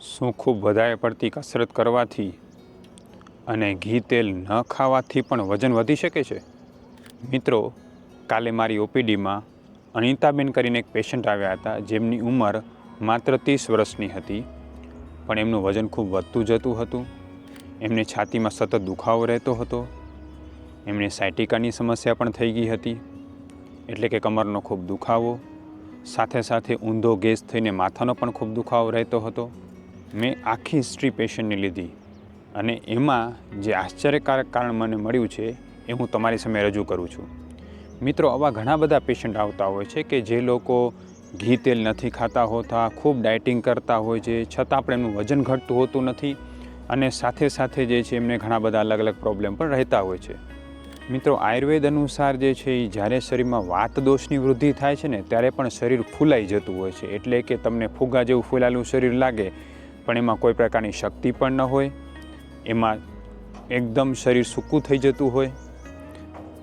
શું ખૂબ વધારે પડતી કસરત કરવાથી અને ઘી તેલ ન ખાવાથી પણ વજન વધી શકે છે? મિત્રો, કાલે મારી ઓપીડીમાં અનિતાબેન કરીને એક પેશન્ટ આવ્યા હતા, જેમની ઉંમર માત્ર ત્રીસ વર્ષની હતી, પણ એમનું વજન ખૂબ વધતું જતું હતું. એમને છાતીમાં સતત દુખાવો રહેતો હતો. એમને સાયટિકાની સમસ્યા પણ થઈ ગઈ હતી, એટલે કે કમરનો ખૂબ દુખાવો. સાથે સાથે ઊંધો ગેસ થઈને માથાનો પણ ખૂબ દુખાવો રહેતો હતો. મેં આખી હિસ્ટ્રી પેશન્ટની લીધી. અને એમાં જે આશ્ચર્યકારક કારણ મને મળ્યું છે, એ હું તમારી સામે રજૂ કરું છું. મિત્રો, આવા ઘણા બધા પેશન્ટ આવતા હોય છે કે જે લોકો ઘી તેલ નથી ખાતા હોતા, ખૂબ ડાયટિંગ કરતા હોય છે, છતાં પણ એમનું વજન ઘટતું હોતું નથી અને સાથે સાથે જે છે એમને ઘણા બધા અલગ અલગ પ્રોબ્લેમ પણ રહેતા હોય છે. મિત્રો, આયુર્વેદ અનુસાર જે છે એ જ્યારે શરીરમાં વાત દોષની વૃદ્ધિ થાય છે ને, ત્યારે પણ શરીર ફૂલાઈ જતું હોય છે. એટલે કે તમને ફુગા જેવું ફૂલાયેલું શરીર લાગે પણ એમાં કોઈ પ્રકારની શક્તિ પણ ન હોય. એમાં એકદમ શરીર સૂકું થઈ જતું હોય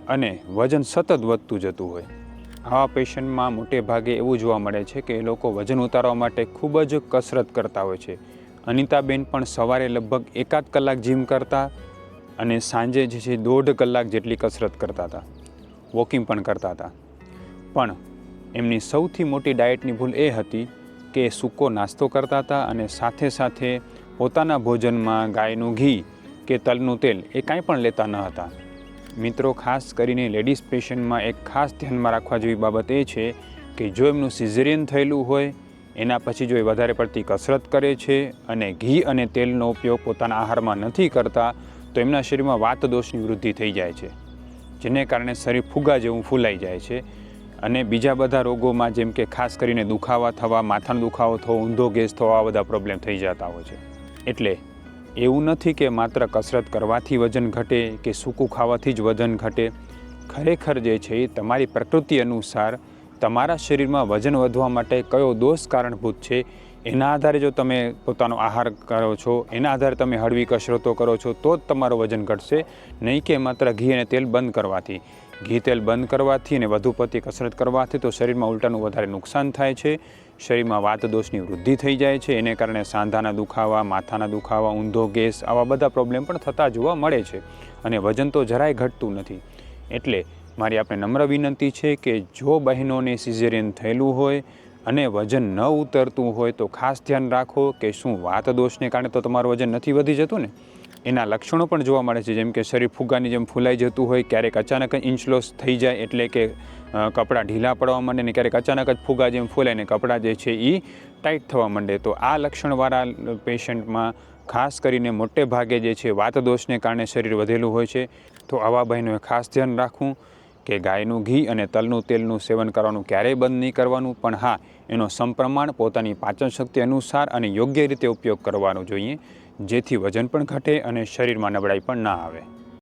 અને વજન સતત વધતું જતું હોય. આવા પેશન્ટમાં મોટે ભાગે એવું જોવા મળે છે કે એ લોકો વજન ઉતારવા માટે ખૂબ જ કસરત કરતા હોય છે. અનિતાબેન પણ સવારે લગભગ એકાદ કલાક જીમ કરતા અને સાંજે જે છે દોઢ કલાક જેટલી કસરત કરતા હતા. વોકિંગ પણ કરતા હતા. પણ એમની સૌથી મોટી ડાયટની ભૂલ એ હતી કે સૂકો નાસ્તો કરતા હતા અને સાથે સાથે પોતાના ભોજનમાં ગાયનું ઘી કે તલનું તેલ એ કાંઈ પણ લેતા ન હતા. મિત્રો, ખાસ કરીને લેડીઝ પેશન્ટમાં એક ખાસ ધ્યાનમાં રાખવા જેવી બાબત એ છે કે જો એમનું સિઝેરિયન થયેલું હોય, એના પછી જો એ વધારે પડતી કસરત કરે છે અને ઘી અને તેલનો ઉપયોગ પોતાના આહારમાં નથી કરતા, તો એમના શરીરમાં વાત દોષની વૃદ્ધિ થઈ જાય છે, જેને કારણે શરીર ફુગા જેવું ફૂલાઈ જાય છે. અને બીજા બધા રોગોમાં જેમ કે ખાસ કરીને દુખાવા થવા, માથાનો દુખાવો થવો, ઊંધો ગેસ થવો, આ બધા પ્રોબ્લેમ થઈ જતા હોય છે. એટલે એવું નથી કે માત્ર કસરત કરવાથી વજન ઘટે કે સૂકું ખાવાથી જ વજન ઘટે. ખરેખર જે છે એ તમારી પ્રકૃતિ અનુસાર તમારા શરીરમાં વજન વધવા માટે કયો દોષ કારણભૂત છે, એના આધારે જો તમે પોતાનો આહાર કરો છો, એના આધારે તમે હળવી કસરતો કરો છો, તો જ તમારું વજન ઘટશે. નહીં કે માત્ર ઘી અને તેલ બંધ કરવાથી. ઘી તેલ બંધ કરવાથી અને વધુ પડતી કસરત કરવાથી તો શરીરમાં ઉલટાનું વધારે નુકસાન થાય છે. શરીરમાં વાત દોષની વૃદ્ધિ થઈ જાય છે. એને કારણે સાંધાના દુખાવા, માથાના દુખાવા, ઊંધો ગેસ આવા બધા પ્રોબ્લેમ પણ થતા જોવા મળે છે અને વજન તો જરાય ઘટતું નથી. એટલે મારી આપણે નમ્ર વિનંતી છે કે જો બહેનોને સિઝેરિયન થયેલું હોય અને વજન ન ઉતરતું હોય તો ખાસ ધ્યાન રાખો કે શું વાત દોષને કારણે તો તમારું વજન નથી વધી જતું ને? એના લક્ષણો પણ જોવા મળે છે, જેમ કે શરીર ફુગ્ગાની જેમ ફૂલાઈ જતું હોય, ક્યારેક અચાનક જ ઇન્ચલોસ થઈ જાય એટલે કે કપડાં ઢીલા પડવા માંડે ને ક્યારેક અચાનક જ ફુગ્ગા જેમ ફૂલાય ને કપડાં જે છે એ ટાઈટ થવા માંડે. તો આ લક્ષણવાળા પેશન્ટમાં ખાસ કરીને મોટે ભાગે જે છે વાત દોષને કારણે શરીર વધેલું હોય છે. તો આવા બહેનોએ ખાસ ધ્યાન રાખવું કે ગાયનું ઘી અને તલનું તેલનું સેવન કરવાનું ક્યારેય બંધ નહીં કરવાનું, પણ હા, એનો સમપ્રમાણ પોતાની પાચન શક્તિ અનુસાર અને યોગ્ય રીતે ઉપયોગ કરવાનો જોઈએ. જેથી વજન પણ ઘટે અને શરીરમાં નબળાઈ પણ ના આવે.